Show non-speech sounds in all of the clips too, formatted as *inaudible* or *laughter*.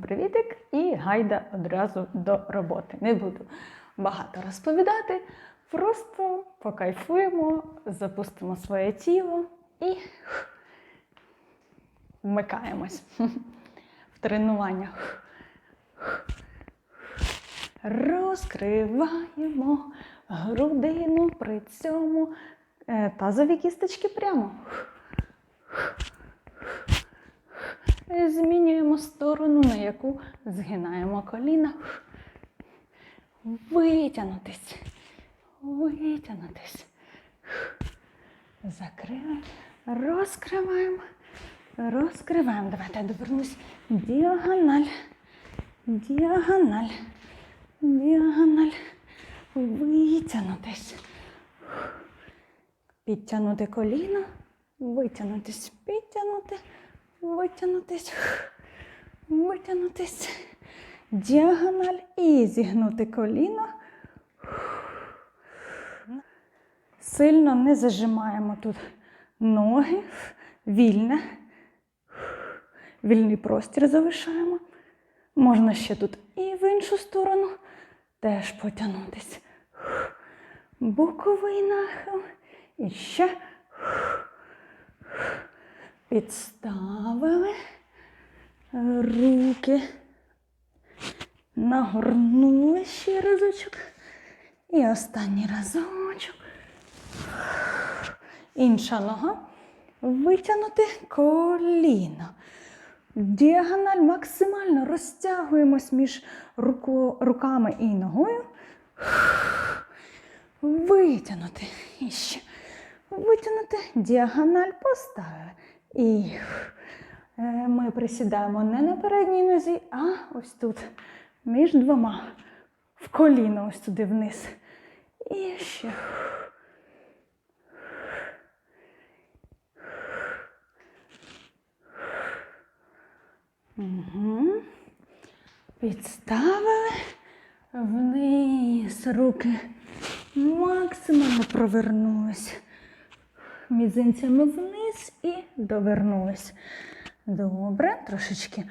привітик і гайда одразу до роботи. Не буду багато розповідати, просто покайфуємо, запустимо своє тіло і вмикаємось в тренуваннях. Розкриваємо грудину при цьому е, тазові кісточки прямо. Змінюємо сторону, на яку згинаємо коліна. Витягнутись. Витягнутись. Закриваємо. Розкриваємо. Розкриваємо. Давайте я довернусь. Діагональ. Діагональ. Діагональ. Витягнутись. Підтягнути коліно. Витягнутись. Підтягнути. Витягнутись. Витягнутись. Діагональ і зігнути коліно. Сильно не зажимаємо тут ноги. Вільне. Вільний простір залишаємо. Можна ще тут і в іншу сторону теж потягнутись. Боковий нахил. І ще. Підставили руки. Нагорнули ще разочок. І останній разочок. Інша нога. Витягнути коліно. Діагональ максимально розтягуємось між руку, руками і ногою. Витягнути. І ще. Витягнути. Діагональ поставили. І е, ми присідаємо не на передній нозі, а ось тут. Між двома. В коліно ось туди вниз. І ще. Угу. Підставили вниз руки. Максимально провернулись. Мізинцями вниз і довернулись. Добре, трошечки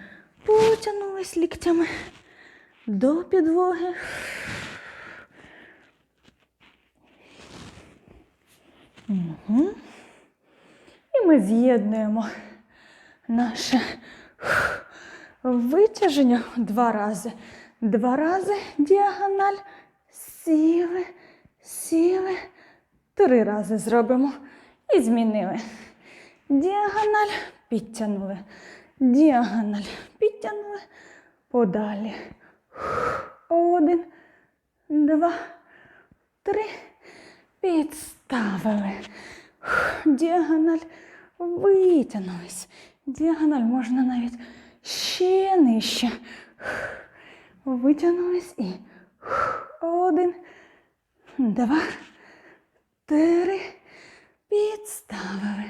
потягнулись ліктями до підлоги. Угу. І ми з'єднуємо наше витяження два рази. Два рази діагональ. Сіли, сіли. Три рази зробимо. І змінили. Діагональ підтягнули. Діагональ підтягнули. Подалі. Один, два, три. Підставили. Діагональ витягнулись. Діагональ можна навіть ще нижче. Витягнулись і один, два, три. Підставили.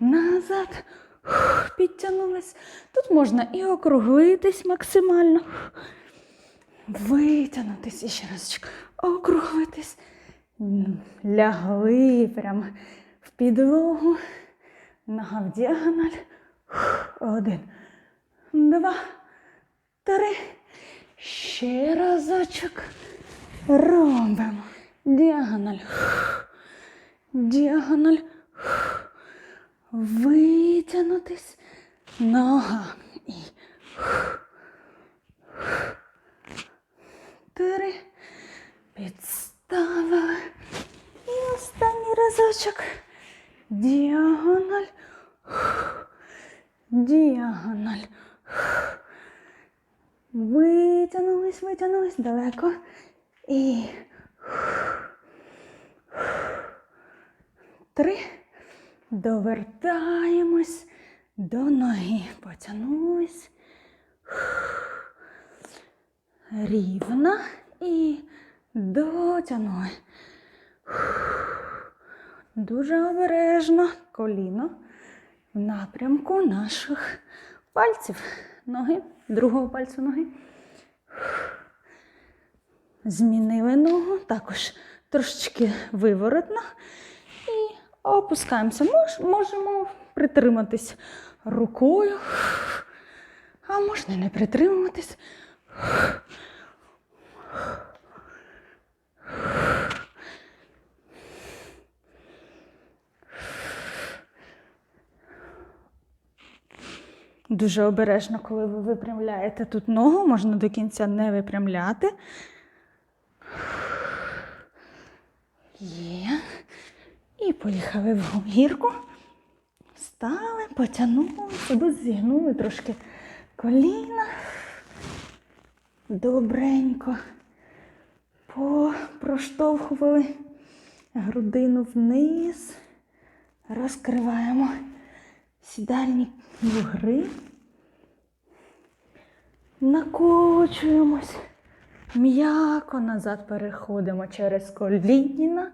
Назад. Підтягнулись. Тут можна і округлитись максимально. Витягнутись і ще разочок. Округлитись. Лягли прямо в підлогу. Нога в діагональ. Один, два, три. Ще разочок. Робимо. Діагональ. Діагональ. Витягнутись. Нога. І. Три. Підставили. І останній разочок. Діагональ. Діагональ. Витягнулись, витягнулись далеко. І три. Довертаємось до ноги. Потягнулись. Рівно і дотягнули. Дуже обережно коліно в напрямку наших пальців ноги, другого пальцю ноги. Змінили ногу, також трошечки виворотно. Опускаємося. Мож, можемо притриматись рукою А можна не притримуватись. Дуже обережно, коли ви випрямляєте тут ногу, можна до кінця не випрямляти. Є. І поїхали в гірку. Встали, потягнули себе, зігнули трошки коліна. Добренько. Проштовхували грудину вниз. Розкриваємо сідальні бугри. Накочуємось. М'яко назад переходимо через коліна.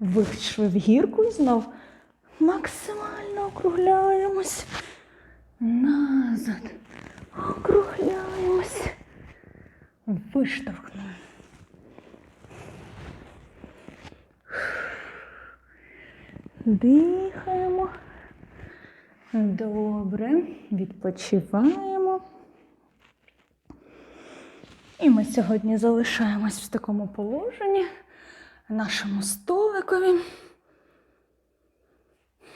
Вийшли в гірку і знов максимально округляємось. Назад. Округляємось. Виштовхнули. Дихаємо. Добре, відпочиваємо. І ми сьогодні залишаємось в такому положенні, нашому столикові,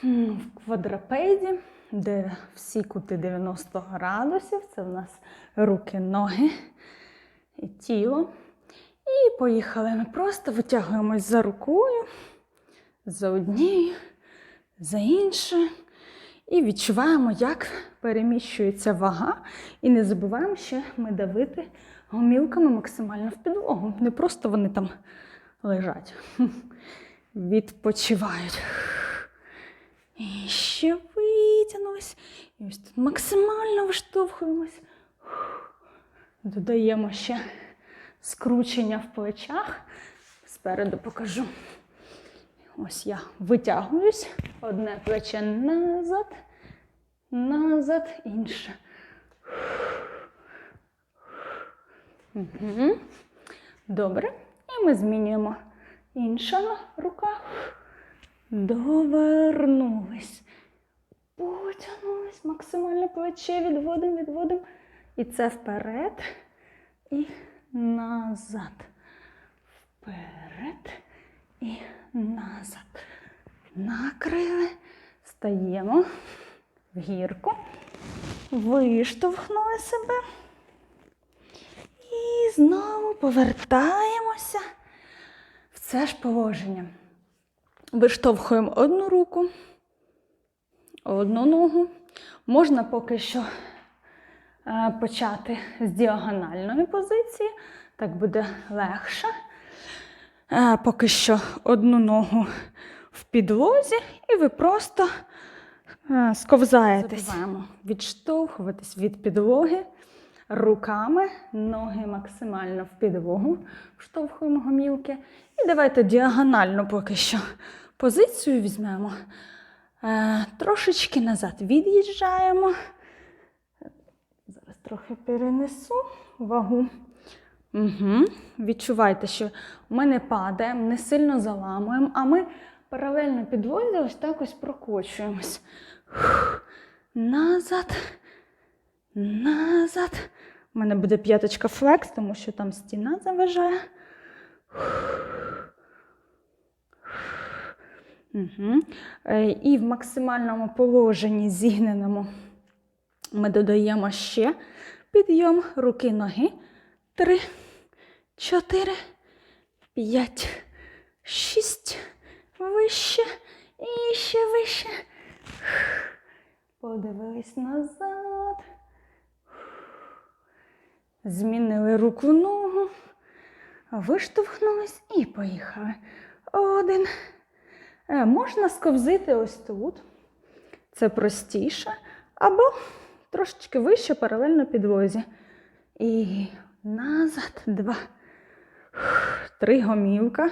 в квадрапеді, де всі кути 90 градусів. Це в нас руки, ноги і тіло. І поїхали ми просто витягуємось за рукою, за однією, за іншою. І відчуваємо, як переміщується вага. І не забуваємо ще ми давити гомілками максимально в підлогу. Не просто вони там лежать, відпочивають. І ще витягнулись. І ось тут максимально виштовхуємось. Додаємо ще скручення в плечах. Спереду покажу. Ось я витягуюсь, одне плече назад, назад, інше. Угу. Добре. Ми змінюємо інша рука. Довернулись. Потягнулись максимально плече, відводимо, відводимо. І це вперед і назад. Вперед і назад. Накрили, стаємо в гірку, виштовхнули себе. І знову повертаємося в це ж положення. Виштовхуємо одну руку, одну ногу. Можна поки що е, почати з діагональної позиції, так буде легше. Е, Поки що одну ногу в підлозі, і ви просто е, сковзаєтесь. Забуваємо відштовхуватись від підлоги руками, ноги максимально в підлогу, вштовхуємо гомілки. І давайте діагонально поки що позицію візьмемо. Е, Трошечки назад від'їжджаємо. Зараз трохи перенесу вагу. Угу. Відчувайте, що ми не падаємо, не сильно заламуємо, а ми паралельно підлозі ось так ось прокочуємось. Фух. Назад, назад. У мене буде п'яточка флекс, тому що там стіна заважає. Угу. І в максимальному положенні зігненому ми додаємо ще підйом руки ноги. Три, чотири, п'ять, шість. Вище і ще вище. Подивились назад. Змінили руку ногу, виштовхнулись і поїхали. Один. Е, Можна сковзити ось тут. Це простіше. Або трошечки вище паралельно підлозі. І назад. Два. Три гомілка.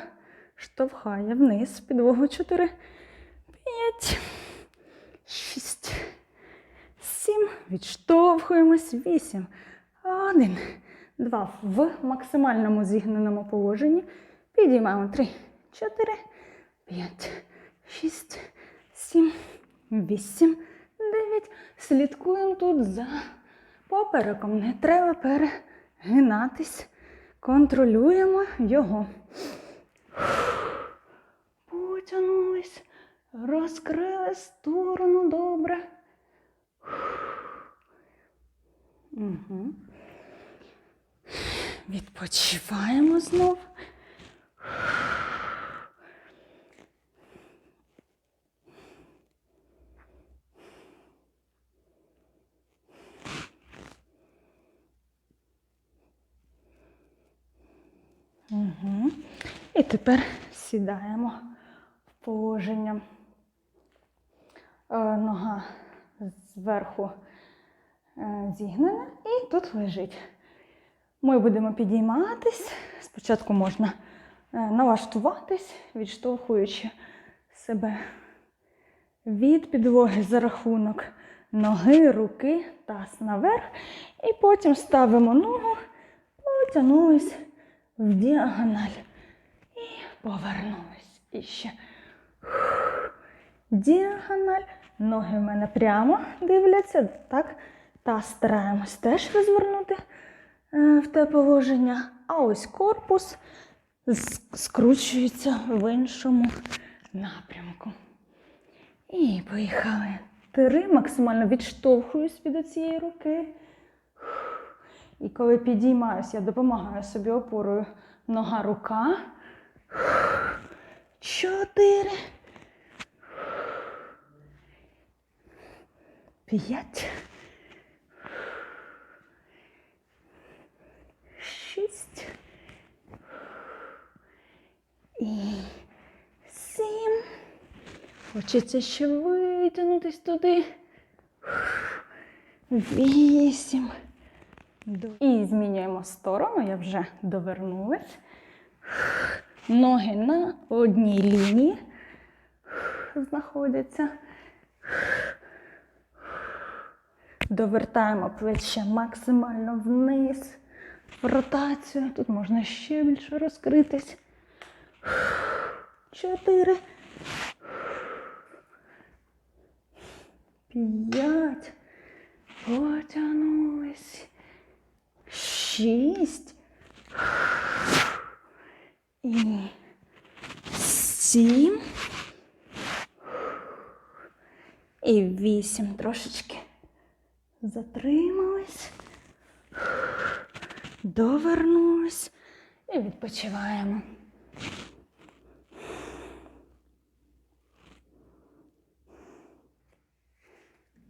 Штовхає вниз. Підлогу чотири. П'ять. Шість. Сім. Відштовхуємось. Вісім. Один. Два. В максимальному зігненому положенні. Підіймаємо. Три. Чотири. П'ять. Шість. Сім. Вісім. Дев'ять. Слідкуємо тут за попереком не треба перегинатись. Контролюємо його. Потягнулись, розкрили сторону добре. Угу. Відпочиваємо знов. Угу. І тепер сідаємо в положення. Е, Нога зверху е, зігнена і тут лежить. Ми будемо підійматись. Спочатку можна е, налаштуватись, відштовхуючи себе від підлоги за рахунок ноги, руки, таз наверх. І потім ставимо ногу, потягнулись в діагональ. І повернулись. І ще. Діагональ. Ноги в мене прямо дивляться. Так. Та стараємось теж розвернути в те положення. А ось корпус скручується в іншому напрямку. І поїхали. Три. Максимально відштовхуюсь від цієї руки. І коли підіймаюсь, я допомагаю собі опорою нога рука. Чотири. П'ять. Шість. І сім. Хочеться ще витягнутись туди. Вісім. І змінюємо сторону, я вже довернулась. Ноги на одній лінії знаходяться. Довертаємо плече максимально вниз, в ротацію. Тут можна ще більше розкритись. Чотири. П'ять. Потягнулись. Шість. І сім. І вісім трошечки. Затримались. Довернулись. І відпочиваємо.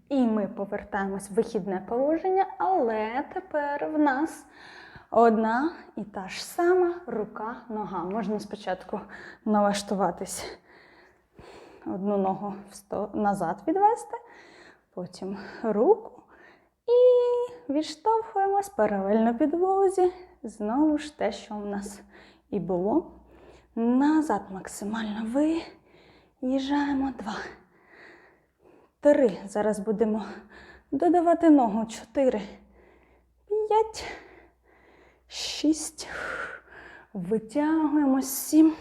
І ми повертаємось в вихідне положення, але тепер в нас одна і та ж сама рука-нога. Можна спочатку налаштуватись одну ногу назад відвести, потім руку і відштовхуємось паралельно підлозі. Знову ж те, що в нас і було. Назад максимально виїжджаємо. Два. Три. Зараз будемо додавати ногу. Чотири. П'ять. Шість. Витягуємо. Сім.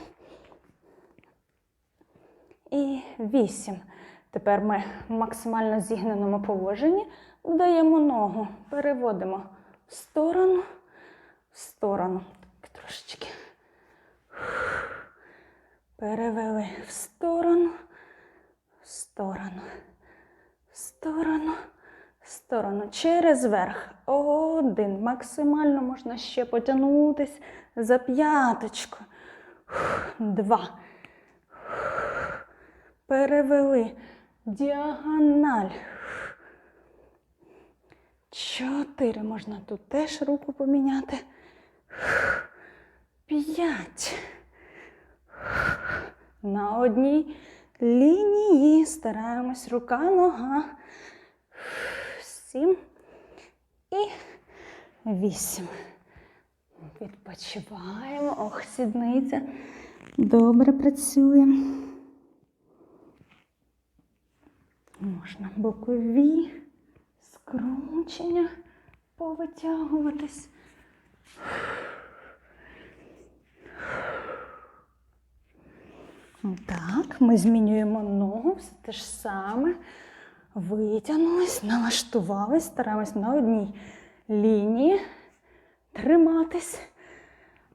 І вісім. Тепер ми в максимально зігненому положенні додаємо ногу, переводимо в сторону, в сторону. Так, трошечки. Перевели в сторону, в сторону, в сторону, в сторону. Через верх. Один. Максимально можна ще потягнутись за п'яточку. Два. Перевели. Діагональ. Чотири. Можна тут теж руку поміняти. П'ять. На одній лінії стараємось рука, нога. Сім і вісім. Відпочиваємо. Ох, сідниця. Добре працює. Можна бокові скручення повитягуватись. Так, ми змінюємо ногу, все те ж саме. Витягнулись, налаштувались, стараємось на одній лінії триматись.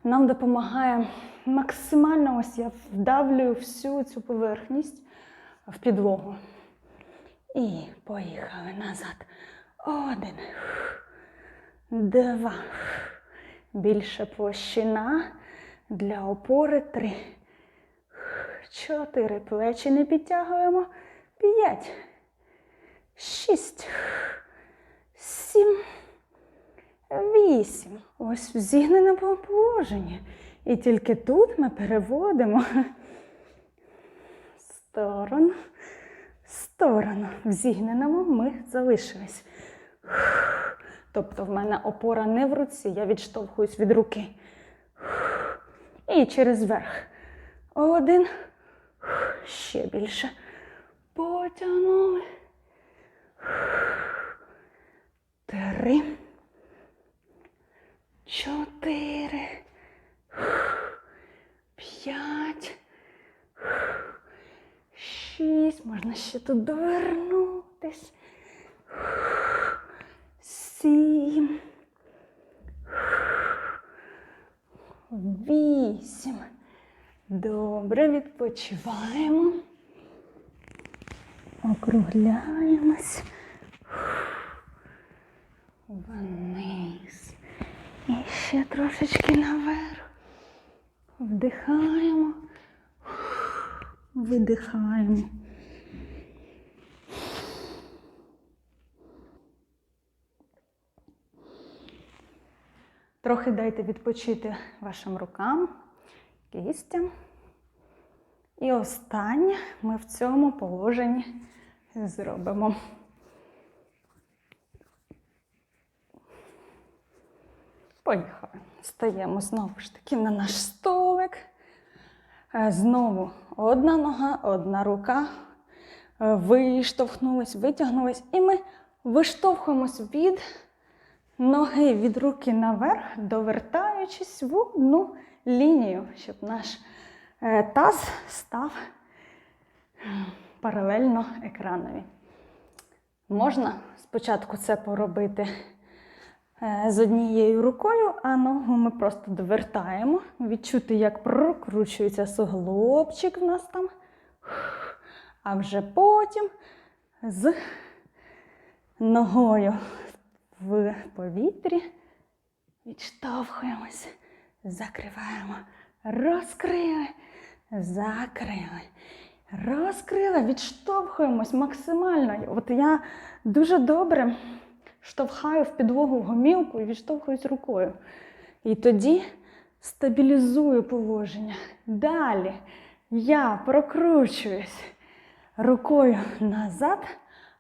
Нам допомагає максимально ось я вдавлюю всю цю поверхність в підлогу. І поїхали назад. Один. Два. Більше площина для опори. Три. Чотири. Плечі не підтягуємо. П'ять. Шість. Сім. Вісім. Ось в зігненому положенні. І тільки тут ми переводимо сторону, сторону. В зігненому ми залишились. Тобто в мене опора не в руці, я відштовхуюсь від руки. І через верх. Один. Ще більше. Потягнули. Три. Чотири. П'ять. Шість. Можна ще тут довернутись. Сім. Вісім. Добре, відпочиваємо. Округляємось. Вниз. І ще трошечки наверх. Вдихаємо. Видихаємо. Трохи дайте відпочити вашим рукам, кістям. І останнє ми в цьому положенні зробимо. Поїхали. Стаємо знову ж таки на наш столик. Е, Знову одна нога, одна рука. Е, Виштовхнулись, витягнулись. І ми виштовхуємось від ноги від руки наверх, довертаючись в одну лінію, щоб наш е, таз став паралельно екранові. Можна спочатку це поробити е, з однією рукою, а ногу ми просто довертаємо, відчути, як прокручується суглобчик в нас там. А вже потім з ногою в повітрі відштовхуємось, закриваємо, розкрили, закрили, розкрили, відштовхуємось максимально. От я дуже добре штовхаю в підлогу гомілку і відштовхуюсь рукою. І тоді стабілізую положення. Далі я прокручуюсь рукою назад,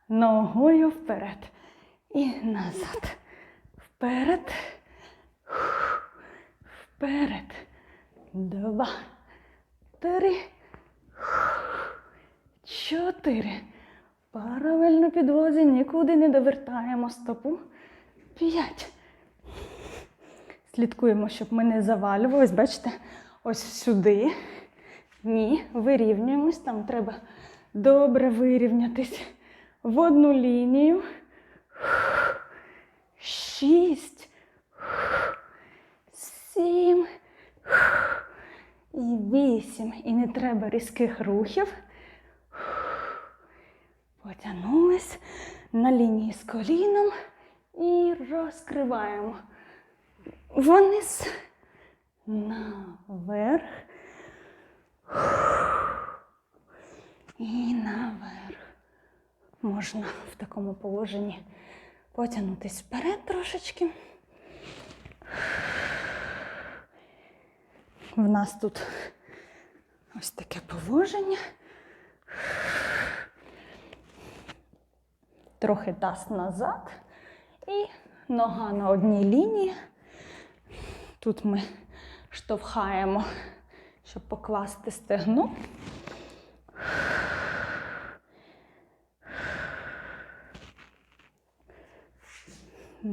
ногою вперед. І назад. Вперед. Вперед. Два. Три. Чотири. Паралельно підлозі нікуди не довертаємо стопу. П'ять. Слідкуємо, щоб ми не завалювались. Бачите, ось сюди. Ні, вирівнюємось. Там треба добре вирівнятись в одну лінію. Шість. Сім. І вісім. І не треба різких рухів. Потягнулись на лінії з коліном і розкриваємо. Вниз. Наверх. І наверх. Можна в такому положенні потягнутись вперед трошечки. В нас тут ось таке положення. Трохи таз назад і нога на одній лінії. Тут ми штовхаємо, щоб покласти стегну.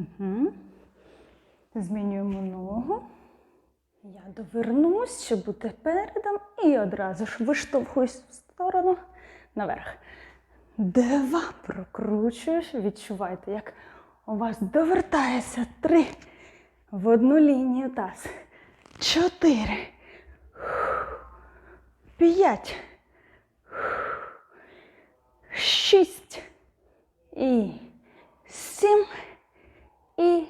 Угу. Змінюємо ногу. Я довернусь, щоб бути передом, і одразу ж виштовхуюсь в сторону наверх. два. Прокручуєш, відчувайте, як у вас довертається три в одну лінію таз. Чотири. П'ять. Шість. І сім. І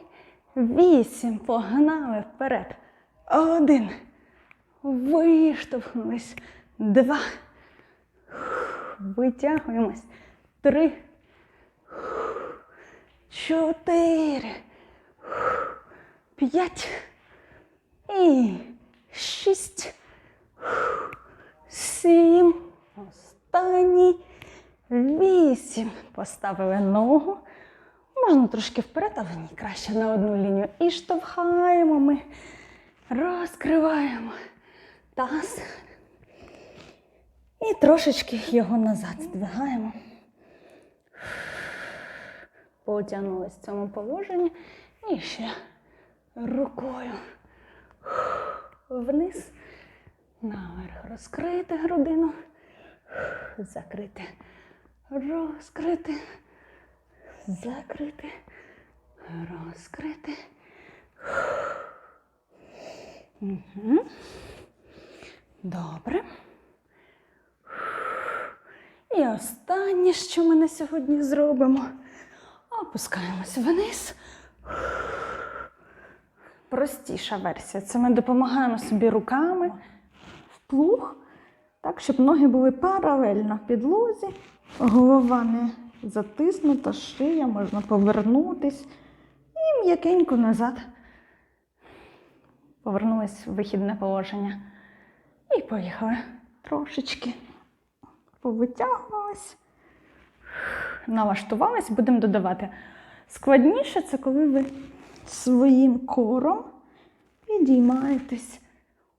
вісім. Погнали вперед. Один. Виштовхнулись. Два. Витягуємось. Три. Чотири. П'ять. І шість. Сім. Останній. Вісім. Поставили ногу. Можна трошки вперед, але ні, краще на одну лінію. І штовхаємо ми. Розкриваємо таз. І трошечки його назад здвигаємо. Потягнулись в цьому положенні. І ще рукою вниз, наверх. Розкрити грудину. Закрити. Розкрити. Закрити. Розкрити. Угу. Добре. І останнє, що ми на сьогодні зробимо. Опускаємось вниз. Простіша версія. Це ми допомагаємо собі руками в плуг, так, щоб ноги були паралельно підлозі, голова не затиснута, шия, можна повернутись і м'якенько назад. Повернулись в вихідне положення. І поїхали трошечки. Повитягувались, налаштувались, будемо додавати. Складніше це коли ви своїм кором підіймаєтесь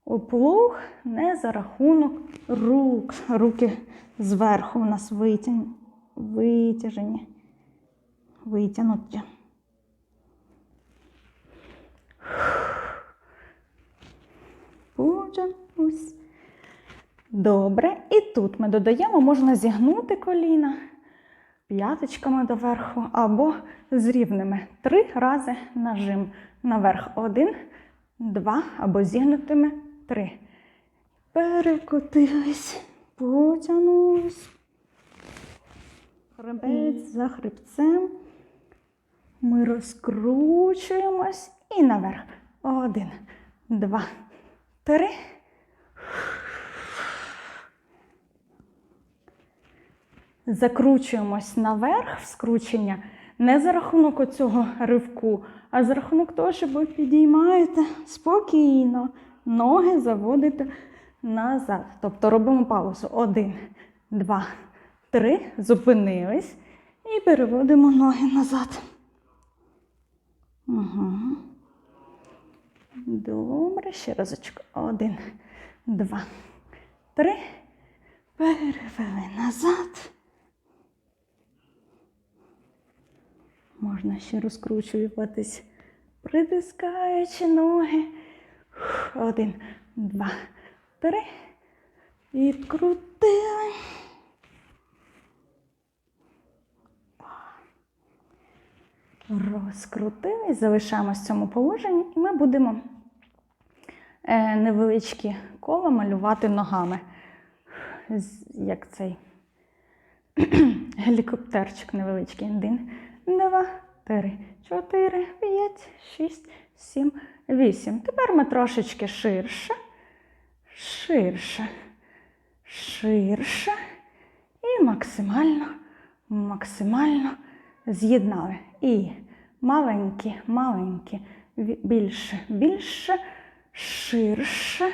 у плуг не за рахунок рук. Руки зверху у нас витяг... витяжені, витягнуті. Потягнусь. Добре. І тут ми додаємо, можна зігнути коліна п'яточками доверху або з рівними. Три рази нажим наверх. Один, два або зігнутими три. Перекотились, потягнулись. Хребець за хребцем. Ми розкручуємось і наверх. Один, два, три. Закручуємось наверх в скручення не за рахунок оцього ривку, а за рахунок того, що ви підіймаєте спокійно, ноги заводите назад. Тобто робимо паузу. Один, два, три. Зупинились і переводимо ноги назад. Угу. Добре, ще разочок. Один, два, три. Перевели назад. Можна ще розкручуватись, притискаючи ноги. Один, два, три. Відкрутили. Розкрутились, залишаємось в цьому положенні, і ми будемо е, невеличкі кола малювати ногами. Як цей *clears throat* гелікоптерчик невеличкий. Один, два, три, чотири, п'ять, шість, сім, вісім. Тепер ми трошечки ширше, ширше, ширше і максимально, максимально з'єднали. І маленькі, маленькі, більше, більше, ширше,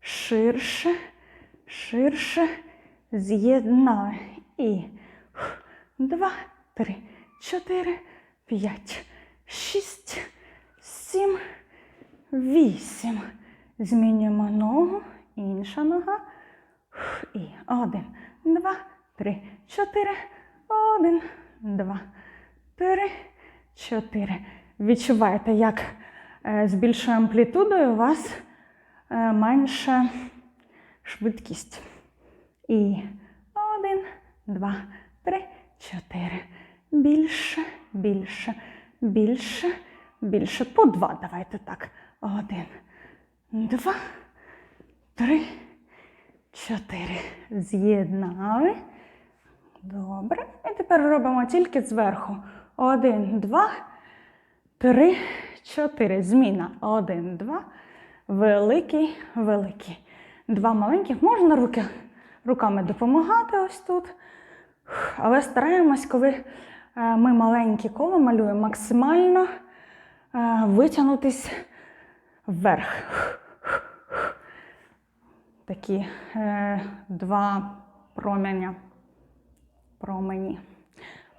ширше, ширше з'єднали. І два, три, чотири, п'ять, шість, сім, вісім. Змінюємо ногу, інша нога. І один, два, три, чотири, один, два, три, чотири. Відчуваєте, як е, з більшою амплітудою у вас е, менша швидкість. І один, два, три, чотири. Більше, більше, більше, більше. По два. Давайте так. Один, два, три, чотири. З'єднали. Добре. І тепер робимо тільки зверху. Один, два, три, чотири. Зміна. Один, два. Великий, великий. Два маленьких. Можна руки, руками допомагати ось тут. Але стараємось, коли е, ми маленькі коло малюємо, максимально е, витягнутись вверх. Такі е, два промені. Промені.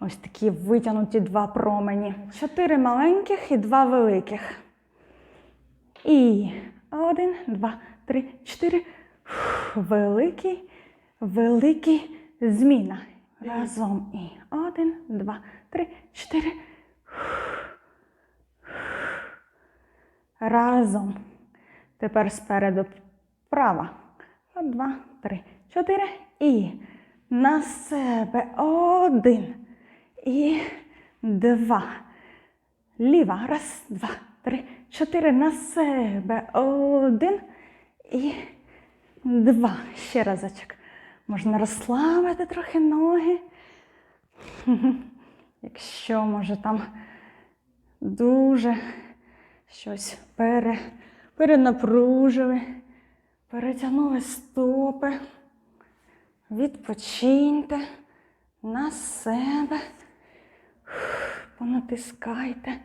Ось такі витягнуті два промені. Чотири маленьких і два великих. І один, два, три, чотири. Великий, великий зміна. Разом. І один, два, три, чотири. Разом. Тепер спереду права. Два, три, чотири. І на себе. Один. І два. Ліва. Раз, два, три, чотири. На себе. Один. І два. Ще разочок. Можна розслабити трохи ноги. *laughs* Якщо, може, там дуже щось пере, перенапружили, перетягнули стопи. Відпочиньте на себе, понатискайте.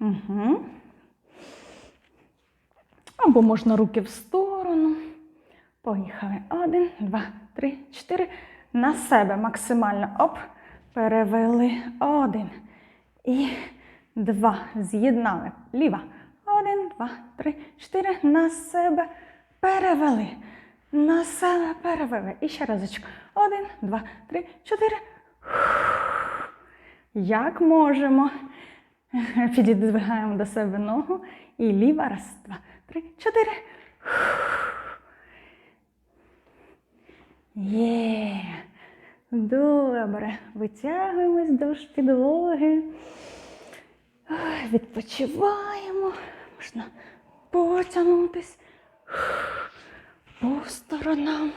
Угу. Або можна руки в сторону. Поїхали. Один, два, три, чотири. На себе максимально. Оп. Перевели. Один. І два. З'єднали. Ліва. Один, два, три, чотири. На себе. Перевели. На себе перевели. І ще разочок. Один, два, три, чотири. Як можемо. Підідвигаємо до себе ногу. І ліва. Раз, два, три, чотири. Є. Добре. Витягуємось до підлоги. Відпочиваємо. Можна потягнутись по сторонам.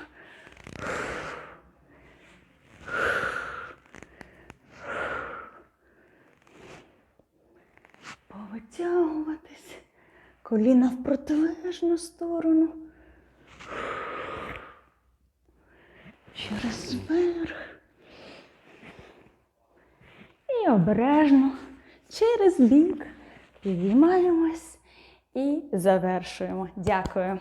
Повитягуватись. Коліна в протилежну сторону. Через верх. І обережно через бік підіймаємось і завершуємо. Дякую.